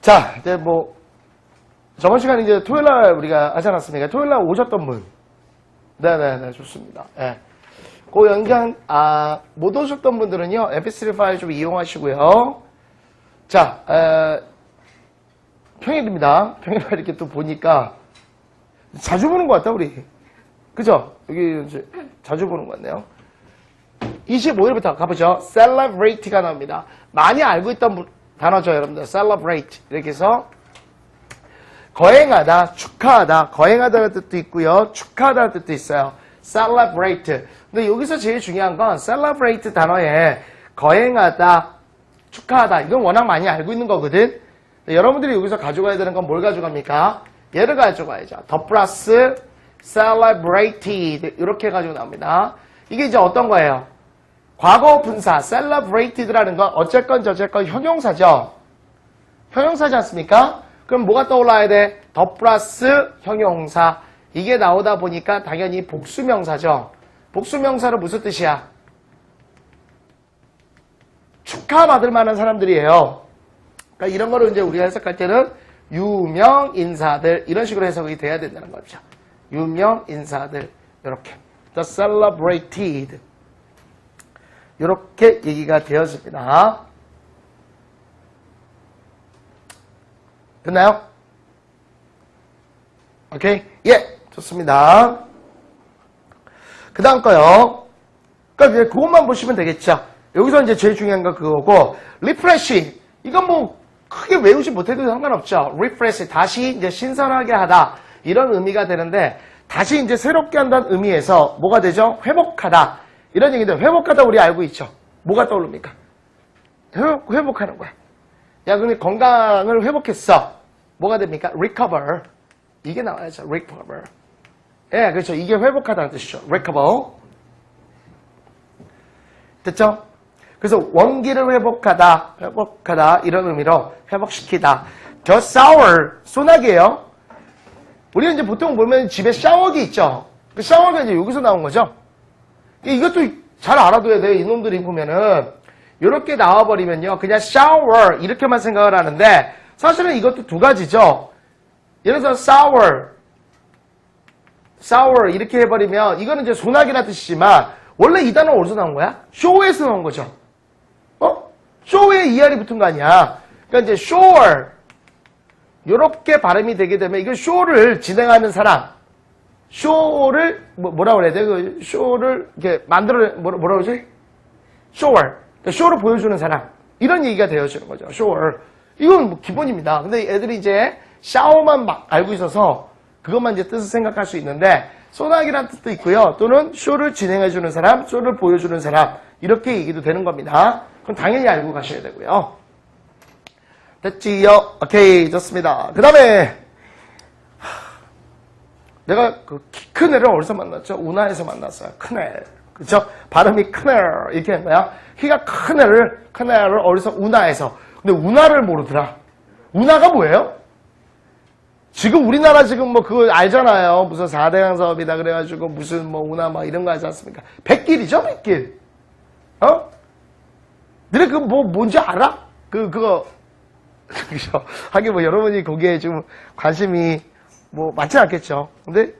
자, 이제 뭐 저번 시간에 이제 토요일 날 우리가 하지 않았습니까? 토요일 날 오셨던 분. 네네네, 좋습니다. 예. 그 연장, 아, 못 오셨던 분들은요, mp3 파일 좀 이용하시고요. 자, 에, 평일입니다. 평일 날 이렇게 또 보니까 자주 보는 것 같다, 우리. 그죠? 여기 이제 자주 보는 것 같네요. 25일부터 가보죠. celebrate가 나옵니다. 많이 알고 있던 분- 단어죠, 여러분들. celebrate. 이렇게 해서 거행하다, 축하하다, 거행하다는 뜻도 있고요. 축하하다는 뜻도 있어요. celebrate. 근데 여기서 제일 중요한 건 celebrate 단어에 거행하다, 축하하다. 이건 워낙 많이 알고 있는 거거든. 여러분들이 여기서 가져가야 되는 건 뭘 가져갑니까? 얘를 가져가야죠. 더 플러스 celebrated 이렇게 가지고 나옵니다. 이게 이제 어떤 거예요? 과거 분사 celebrated라는 건 어쨌건 저쨌건 형용사죠. 형용사지 않습니까? 그럼 뭐가 떠올라야 돼? 더 플러스 형용사. 이게 나오다 보니까 당연히 복수명사죠. 복수명사로 무슨 뜻이야? 축하받을 만한 사람들이에요. 그러니까 이런 거를 이제 우리가 해석할 때는 유명 인사들 이런 식으로 해석이 돼야 된다는 거죠. 유명 인사들 이렇게 the celebrated 이렇게 얘기가 되어집니다. 됐나요? 오케이? 예, 좋습니다. 그 다음 거요. 그러니까 이제 그것만 보시면 되겠죠. 여기서 이제 제일 중요한 건 그거고, 리프레시. 이건 뭐 크게 외우지 못해도 상관없죠. 리프레시. 다시 이제 신선하게 하다. 이런 의미가 되는데, 다시 이제 새롭게 한다는 의미에서 뭐가 되죠? 회복하다. 이런 얘기인데, 회복하다 우리 알고 있죠. 뭐가 떠오릅니까? 회복, 회복하는 거야. 야, 근데 건강을 회복했어. 뭐가 됩니까? recover. 이게 나와야죠. recover. 예, 그렇죠. 이게 회복하다는 뜻이죠. recover. 됐죠? 그래서 원기를 회복하다, 회복하다 이런 의미로 회복시키다. 더 sour, 소나기예요. 우리는 이제 보통 보면 집에 샤워기 있죠. 그 샤워기가 이제 여기서 나온 거죠. 이것도 잘 알아둬야 돼요. 이놈들이 보면은 이렇게 나와버리면요. 그냥 shower 이렇게만 생각을 하는데 사실은 이것도 두 가지죠. 예를 들어서 sour, 이렇게 해버리면 이거는 이제 소나기라 뜻이지만 원래 이 단어는 어디서 나온 거야? show에서 나온 거죠. 어? show에 ER이 붙은 거 아니야. 그러니까 이제 shower 이렇게 발음이 되게 되면 이거 show를 진행하는 사람 쇼를 뭐, 뭐라 그래야 돼? 그 쇼를 이렇게 만들어 뭐라, 뭐라 그러지? 쇼월. 그러니까 쇼를 보여주는 사람. 이런 얘기가 되어지는 거죠. 쇼월. 이건 뭐 기본입니다. 근데 애들이 이제 샤워만 막 알고 있어서 그것만 이제 뜻을 생각할 수 있는데 소나기란 뜻도 있고요. 또는 쇼를 진행해주는 사람, 쇼를 보여주는 사람 이렇게 얘기도 되는 겁니다. 그럼 당연히 알고 가셔야 되고요. 됐지요? 오케이 좋습니다. 그 다음에 내가 그 키 큰 애를 어디서 만났죠? 운하에서 만났어요. 큰 애. 그죠? 발음이 큰 애. 이렇게 한 거야. 키가 큰 애를, 큰 애를 어디서? 운하에서. 근데 운하를 모르더라. 운하가 뭐예요? 지금 우리나라 지금 뭐 그거 알잖아요. 무슨 4대강 사업이다 그래가지고 무슨 뭐 운하 막 이런 거 하지 않습니까? 백길이죠, 백길. 어? 너네 그거 뭐, 뭔지 알아? 그, 그거. 그죠? 하긴 뭐 여러분이 거기에 좀 관심이 뭐 많지 않겠죠. 근데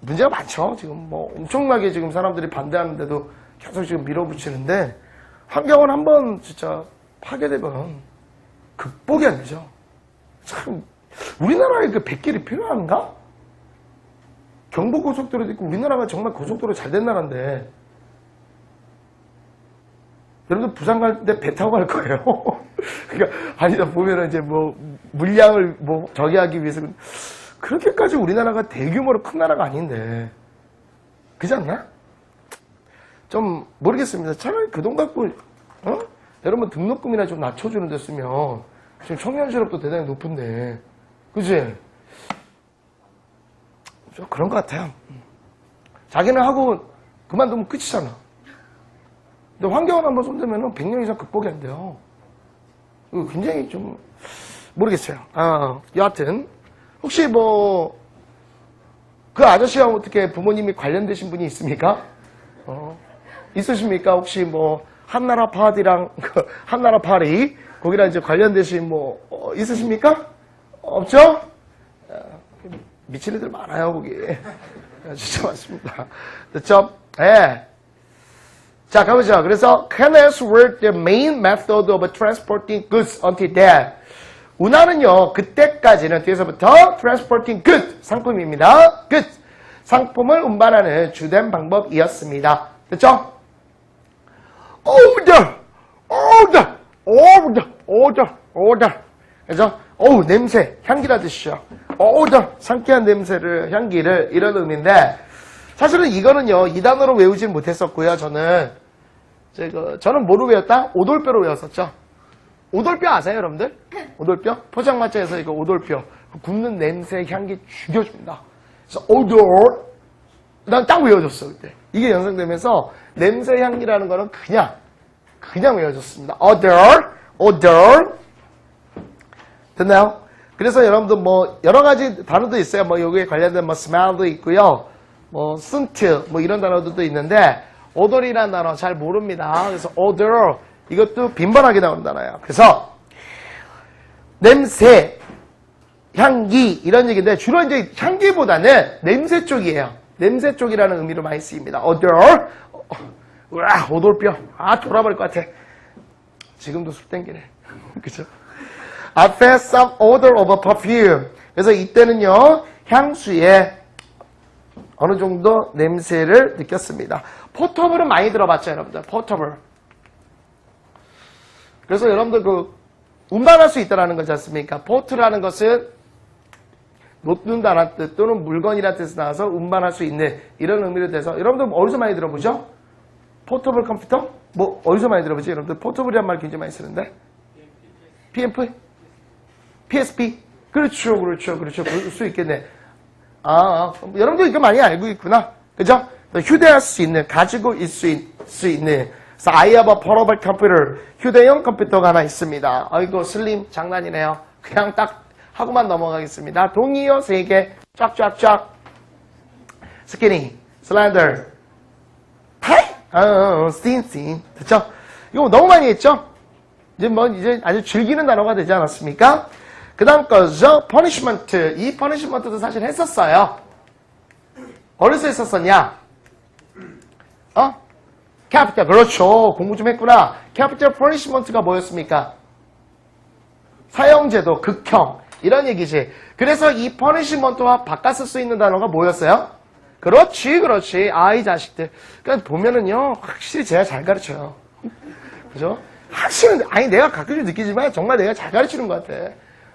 문제가 많죠. 지금 뭐 엄청나게 지금 사람들이 반대하는데도 계속 지금 밀어붙이는데 환경을 한번 진짜 파괴되면 극복이 안 되죠. 참 우리나라에 그 백길이 필요한가? 경부고속도로도 있고 우리나라가 정말 고속도로 잘 된 나라인데 여러분들 부산 갈때배 타고 갈 거예요. 그러니까 아니다 보면은 이제 뭐 물량을 뭐 저기 하기 위해서 그렇게까지 우리나라가 대규모로 큰 나라가 아닌데 그렇지 않나? 좀 모르겠습니다. 차라리 그 돈 갖고 어? 여러분 등록금이나 좀 낮춰주는 데 쓰면 지금 청년 실업도 대단히 높은데 그지? 좀 그런 것 같아요. 자기는 하고 그만두면 끝이잖아. 근데 환경을 한번 손대면 100년 이상 극복이 안 돼요. 굉장히 좀, 모르겠어요. 아, 여하튼. 혹시 뭐, 그 아저씨랑 어떻게 부모님이 관련되신 분이 있습니까? 어, 있으십니까? 혹시 뭐 한나라 파디랑 그 한나라 파리 거기랑 이제 관련되신 뭐 어, 있으십니까? 없죠? 어, 미친 애들 많아요 거기. 진짜 많습니다. 됐죠? 예. 자 가보죠. 그래서 canals were the main method of transporting goods until then. 운하는요 그때까지는 뒤에서부터 transporting good 상품입니다. good 상품을 운반하는 주된 방법이었습니다. 됐죠? order, order, order, order, order. 그래서 어우 냄새 향기라 드시죠. order 상쾌한 냄새를 향기를 이런 의미인데 사실은 이거는요 이 단어로 외우진 못했었고요. 저는 제가 저는 뭐로 외웠다? 오돌뼈로 외웠었죠. 오돌뼈 아세요, 여러분들? 오돌뼈? 포장마차에서 이거 오돌뼈 그 굽는 냄새 향기 죽여줍니다. 그래서 odor 난딱 외워줬어 그때. 이게 연상되면서 냄새 향기라는 거는 그냥 그냥 외워줬습니다. odor, odor 됐나요? 그래서 여러분들 뭐 여러 가지 단어도 있어요. 뭐 여기에 관련된 뭐 smell도 있고요. 뭐 scent 뭐 이런 단어들도 있는데 odor이라는 단어 잘 모릅니다. 그래서 odor 이것도 빈번하게 나오는 단어예요. 그래서 냄새, 향기 이런 얘기인데 주로 이제 향기보다는 냄새 쪽이에요. 냄새 쪽이라는 의미로 많이 쓰입니다. odor 와 오돌뼈 아 돌아버릴 것 같아. 지금도 술 땡기네. 그죠? I felt some odor of a perfume. 그래서 이때는요, 향수의 어느 정도 냄새를 느꼈습니다. 포터블은 많이 들어봤죠, 여러분들? 포터블. 그래서 여러분들 그, 운반할 수 있다는 거지 않습니까? 포트라는 것은 놓는다는 뜻 또는 물건이라는 뜻에서 나와서 운반할 수 있는 이런 의미로 돼서 여러분들 어디서 많이 들어보죠? 포터블 컴퓨터? 뭐 어디서 많이 들어보지? 여러분들 포터블이란 말 굉장히 많이 쓰는데 PMP? PSP? 그렇죠, 그렇죠, 그렇죠. 그럴 수 있겠네. 아, 아, 여러분도 이거 많이 알고 있구나. 그죠? 휴대할 수 있는, 가지고 있을 수, 있는. 그래서 I have a portable computer. 휴대용 컴퓨터가 하나 있습니다. 아이고, 슬림 장난이네요. 그냥 딱 하고만 넘어가겠습니다. 동이요, 세 개. 쫙쫙쫙. 스키니, 슬라이더, 타이, 어, 씬, 씬. 됐죠? 이거 너무 많이 했죠? 이제 뭐, 이제 아주 즐기는 단어가 되지 않았습니까? 그 다음 거죠. 퍼니시먼트. 이 퍼니시먼트도 사실 했었어요. 어디서 했었었냐? 어? 캐피탈. 그렇죠. 공부 좀 했구나. 캐피탈 퍼니시먼트가 뭐였습니까? 사형제도, 극형. 이런 얘기지. 그래서 이 퍼니시먼트와 바꿔 쓸 수 있는 단어가 뭐였어요? 그렇지, 그렇지. 아이 자식들. 그러니까 보면은요, 확실히 제가 잘 가르쳐요. 그죠? 확실히, 아니, 내가 가끔씩 느끼지만 정말 내가 잘 가르치는 것 같아.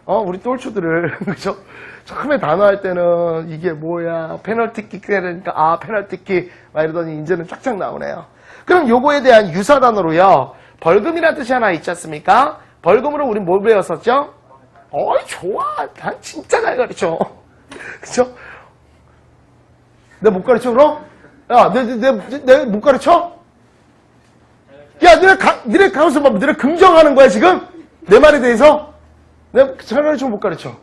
어, 우리 똘추들을, 그죠? 처음에 단어할 때는 이게 뭐야, 페널티킥 되니까, 아, 페널티킥, 막 이러더니 이제는 쫙쫙 나오네요. 그럼 요거에 대한 유사 단어로요, 벌금이라는 뜻이 하나 있지 않습니까? 벌금으로 우리 뭘 배웠었죠? 어이, 좋아. 난 진짜 잘 가르쳐. 그죠? 내가 못 가르쳐, 그럼? 야, 내, 내, 내, 내 못 가르쳐? 야, 너네 가, 너네 가서 봐. 너네 긍정하는 거야, 지금? 내 말에 대해서? 내가 잘 가르치면 못 가르쳐.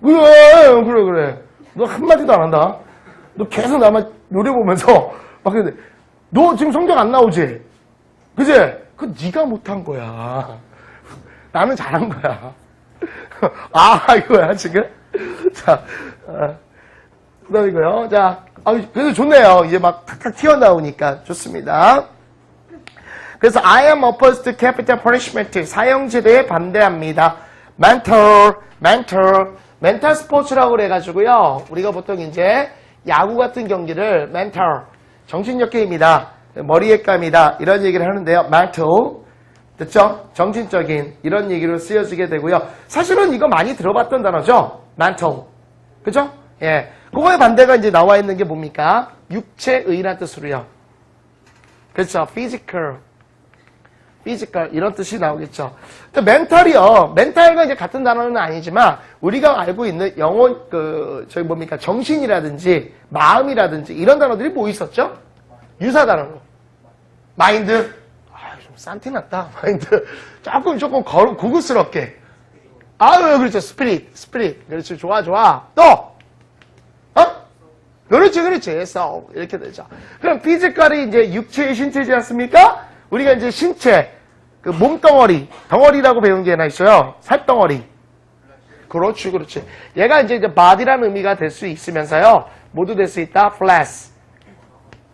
그래, 그래, 그래. 너 한마디도 안 한다. 너 계속 나만 노려보면서 막 그러는데, 너 지금 성적 안 나오지? 그지? 그 네가 못한 거야. 나는 잘한 거야. 아, 이거야, 지금? 자, 어, 그 다음 이거요. 자, 아, 그래도 좋네요. 이제 막 탁탁 튀어나오니까 좋습니다. 그래서 I am opposed to capital punishment. 사형제도에 반대합니다. mental, mental, 멘탈 스포츠라고 그래가지고요. 우리가 보통 이제 야구 같은 경기를 mental, 정신력 게임이다. 머리에 감이다. 이런 얘기를 하는데요. mental. 됐죠? 정신적인 이런 얘기로 쓰여지게 되고요. 사실은 이거 많이 들어봤던 단어죠? mental. 그죠? 예. 그거의 반대가 이제 나와 있는 게 뭡니까? 육체의란 뜻으로요. 그렇죠. physical. 피지컬 이런 뜻이 나오겠죠. 멘탈이요. 멘탈과 이제 같은 단어는 아니지만 우리가 알고 있는 영혼 그 저기 뭡니까 정신이라든지 마음이라든지 이런 단어들이 뭐 있었죠? 유사 단어로. 마인드. 아, 좀 산티났다. 마인드. 조금 조금 거, 고급스럽게. 아유, 그렇죠. 스피릿. 스피릿. 그렇죠. 좋아, 좋아. 또. 어? 그렇지, 그렇지. so 이렇게 되죠. 그럼 피지컬이 이제 육체의 신체지 않습니까? 우리가 이제 신체, 그 몸덩어리, 덩어리라고 배운 게 하나 있어요. 살덩어리. 그렇지, 그렇지. 얘가 이제 이제 body라는 의미가 될 수 있으면서요. 모두 될 수 있다. flesh.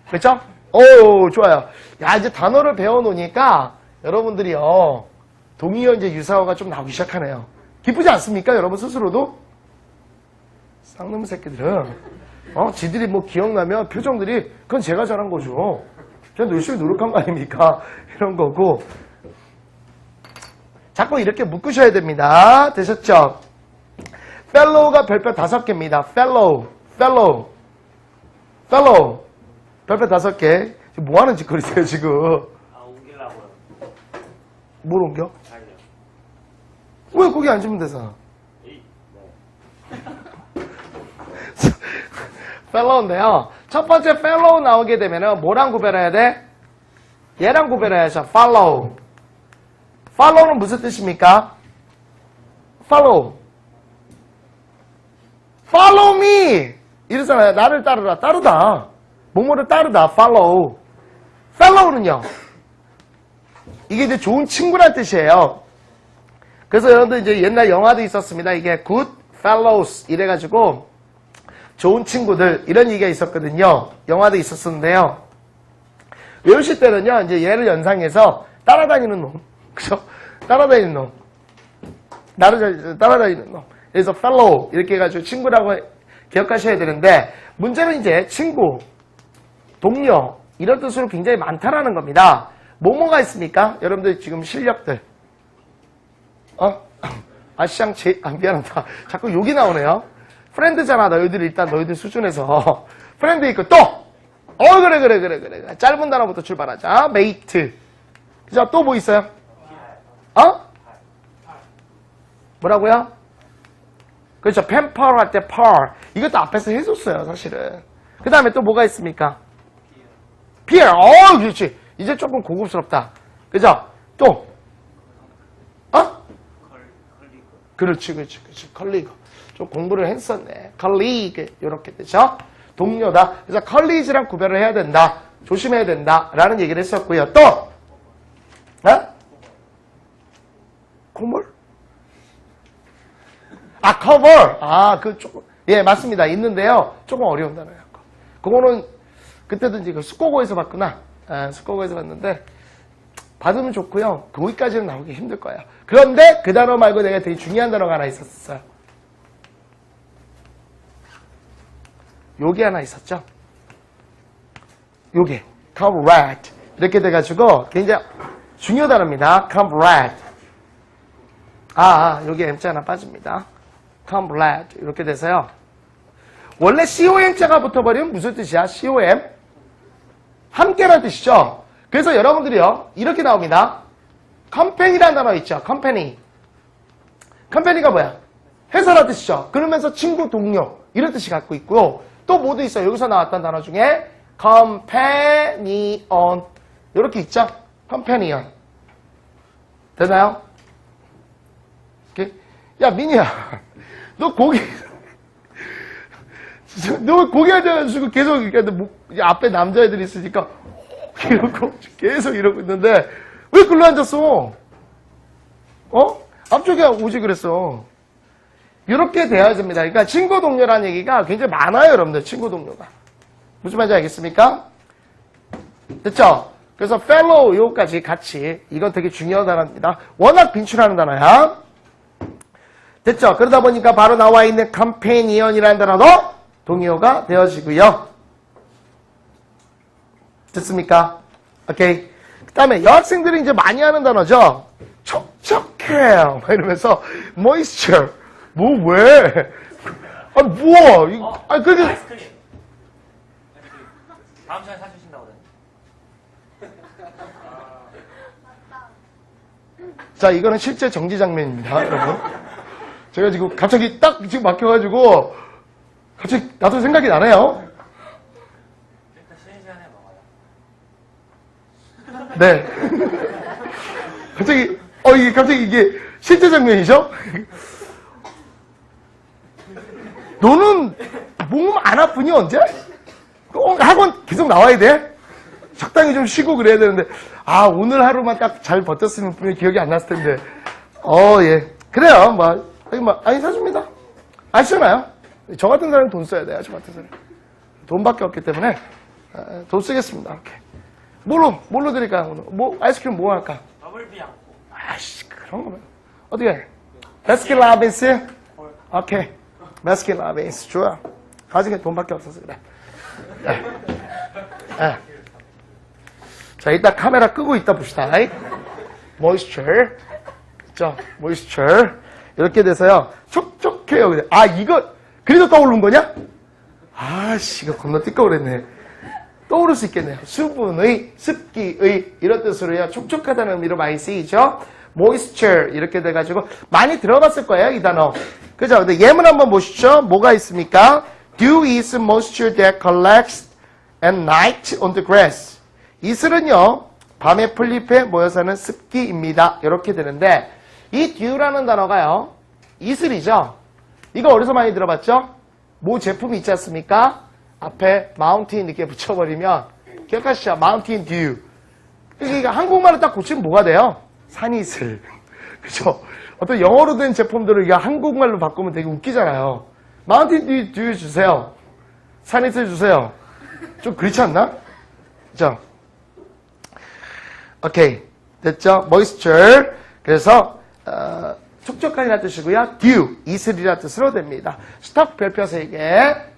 그렇죠? 오, 좋아요. 야, 이제 단어를 배워놓으니까 여러분들이요. 동의어 이제 유사어가 좀 나오기 시작하네요. 기쁘지 않습니까? 여러분 스스로도? 쌍놈 새끼들은. 어, 지들이 뭐 기억나면 표정들이, 그건 제가 잘한 거죠. 제가 열심히 노력한 거 아닙니까? 이런 거고. 자꾸 이렇게 묶으셔야 됩니다. 되셨죠? fellow가 별표 다섯 개입니다. fellow, fellow, fellow. 별표 다섯 개. 지금 뭐 하는 짓거리세요, 지금? 아 옮기려고요. 뭘 옮겨? 자기요. 왜 거기 앉으면 되잖아. 이 네. fellow인데요. 첫 번째 fellow 나오게 되면은 뭐랑 구별해야 돼? 얘랑 구별해야죠. follow. Follow는 무슨 뜻입니까? follow. follow me. 이러잖아요. 나를 따르라. 따르다. 뭐뭐를 따르다. follow. fellow는요. 이게 이제 좋은 친구란 뜻이에요. 그래서 여러분들 이제 옛날 영화도 있었습니다. 이게 good fellows 이래가지고 좋은 친구들 이런 얘기가 있었거든요. 영화도 있었었는데요. 외우실 때는요, 이제 얘를 연상해서 따라다니는 놈, 그죠? 따라다니는 놈, 나를 따라다니는 놈. 그래서 fellow 이렇게 해가지고 친구라고 기억하셔야 되는데 문제는 이제 친구, 동료 이런 뜻으로 굉장히 많다라는 겁니다. 뭐뭐가 있습니까? 여러분들 지금 실력들. 어? 아, 시장 제, 아, 미안하다. 자꾸 욕이 나오네요. 프렌드잖아, 너희들 일단 너희들 수준에서. 프렌드 있고 또! 어, 그래, 그래, 그래. 그래. 짧은 단어부터 출발하자. 메이트. 그죠? 또 뭐 있어요? 어? 뭐라고요? 그렇죠. 펜퍼 할때 펄. 이것도 앞에서 해줬어요, 사실은. 그 다음에 또 뭐가 있습니까? 피어. 어, 그렇지. 이제 조금 고급스럽다. 그죠? 또. 어? 그렇지, 그렇지, 그렇지. 컬리그. 좀 공부를 했었네. 컬리그. 이렇게 되죠? 동료다. 그래서 컬리지랑 구별을 해야 된다. 조심해야 된다. 라는 얘기를 했었고요. 또! 어? 코물? 아, 커버! 아, 그 조금, 예, 맞습니다. 있는데요. 조금 어려운 단어예요. 그거는 그때도 이제 그 숙고고에서 봤구나. 아, 숙고고에서 봤는데, 받으면 좋고요. 거기까지는 나오기 힘들 거예요. 그런데 그 단어 말고 내가 되게 중요한 단어가 하나 있었어요. 요게 하나 있었죠. 요게 comrade 이렇게 돼가지고 굉장히 중요 단어입니다. comrade 아, 아 요게 M자 하나 빠집니다. Comrade 이렇게 돼서요. 원래 COM자가 붙어버리면 무슨 뜻이야? COM 함께란 뜻이죠. 그래서 여러분들이요 이렇게 나옵니다. 컴퍼니라는 단어 있죠. 컴퍼니. 컴퍼니가 뭐야? 회사란 뜻이죠. 그러면서 친구, 동료 이런 뜻이 갖고 있고요. 또 뭐도 있어요. 여기서 나왔던 단어 중에 companion 이렇게 있죠. companion 되나요? 이렇게. 야 민희야, 너 진짜 너 고기 앉아가지고 계속 이렇게 목- 앞에 남자애들이 있으니까 이러고 계속 이러고 있는데 왜 글로 앉았어? 어? 앞쪽에 오지 그랬어. 이렇게 돼야 됩니다. 그러니까 친구 동료라는 얘기가 굉장히 많아요, 여러분들. 친구 동료가. 무슨 말인지 알겠습니까? 됐죠? 그래서 fellow 요까지 같이 이건 되게 중요한 단어입니다. 워낙 빈출하는 단어야. 됐죠? 그러다 보니까 바로 나와 있는 companion이라는 단어도 동의어가 되어지고요. 됐습니까? 오케이. 그 다음에 여학생들이 이제 많이 하는 단어죠. 촉촉해. 막 이러면서 moisture. 뭐 왜? 아 뭐? 어? 아 근데 아이스크림. 다음 시간에 사주신다고 그랬는데. 자 이거는 실제 정지 장면입니다, 여러분. 제가 지금 갑자기 딱 지금 막혀가지고 갑자기 나도 생각이 나네요. 네. 갑자기 어 이게 갑자기 이게 실제 장면이죠? 너는 몸 안 아프니 언제? 꼭 학원 계속 나와야 돼? 적당히 좀 쉬고 그래야 되는데, 아, 오늘 하루만 딱 잘 버텼으면 분명히 기억이 안 났을 텐데. 어, 예. 그래요. 뭐, 아니, 뭐, 아니, 사줍니다. 아시잖아요? 저 같은 사람은 돈 써야 돼요. 저 같은 사람. 돈밖에 없기 때문에, 아, 돈 쓰겠습니다. 이렇게. 뭘로, 뭘로 드릴까요? 오늘? 뭐, 아이스크림 뭐 할까? 더블비 않고. 아씨, 그런 거면. 어떻게 해? 베스킨 라빈스? 오케이. 베스킨 라빈스. 좋아. 가지게 돈밖에 없어서 그래. 예. 예. 자, 일단 카메라 끄고 있다 봅시다. 모이스처. 자, 모이스처. 이렇게 돼서요. 촉촉해요. 아, 이거, 그래도 떠오른 거냐? 아씨, 이거 겁나 띠꺼우랬네. 떠오를 수 있겠네요. 수분의, 습기의 이런 뜻으로요. 촉촉하다는 의미로 많이 쓰이죠. moisture 이렇게 돼가지고 많이 들어봤을 거예요. 이 단어. 그죠? 근데 예문 한번 보시죠. 뭐가 있습니까? Dew is moisture that collects at night on the grass. 이슬은요. 밤에 풀잎에 모여 사는 습기입니다. 이렇게 되는데 이 dew라는 단어가요. 이슬이죠. 이거 어디서 많이 들어봤죠? 모 제품이 있지 않습니까? 앞에 마운틴 이렇게 붙여버리면 기억하시죠? 마운틴 듀. 그러니까 한국말로 딱 고치면 뭐가 돼요? 산이슬. 그죠? 어떤 영어로 된 제품들을 한국말로 바꾸면 되게 웃기잖아요. 마운틴 듀, 듀 주세요. 산이슬 주세요. 좀 그렇지 않나? 그죠? 오케이. 됐죠? moisture. 그래서, 어, 촉촉한이라는 뜻이고요. dew, 이슬이라는 뜻으로 됩니다. 스톱 별표 3개.